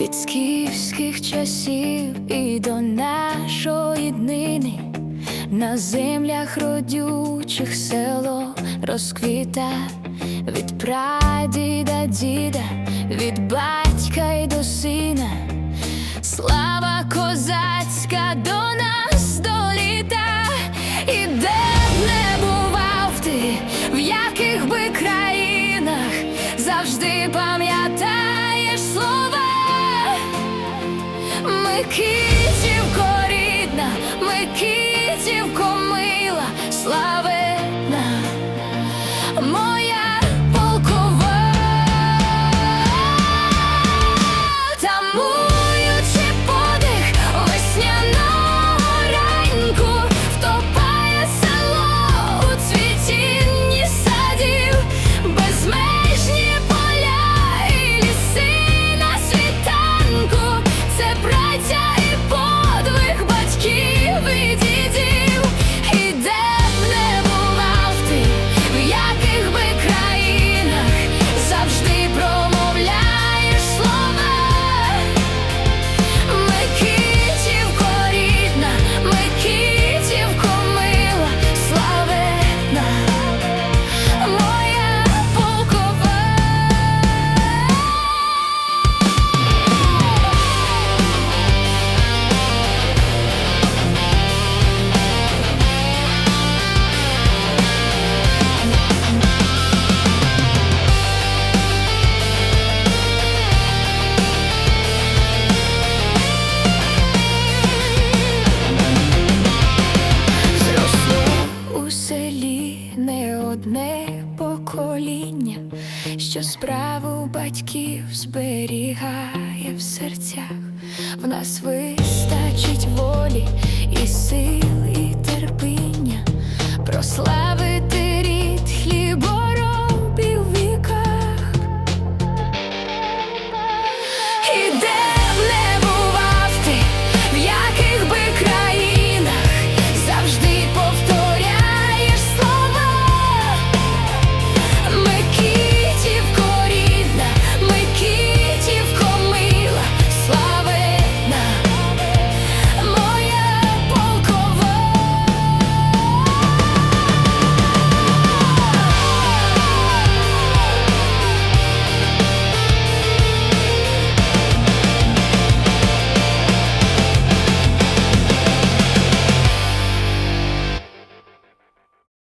від скіфських часів і до нашої днини на землях родючих село розквіта від прадіда діда, від батька й до сина. Слава козацька до нас доліта, і де б не бував ти, в яких би країнах завжди пам'ятаєш Микитівко рідна, Микитівко мила, славетна, що справу батьків зберігає в серцях, в нас вистачить волі і сил, і терпіння прославити.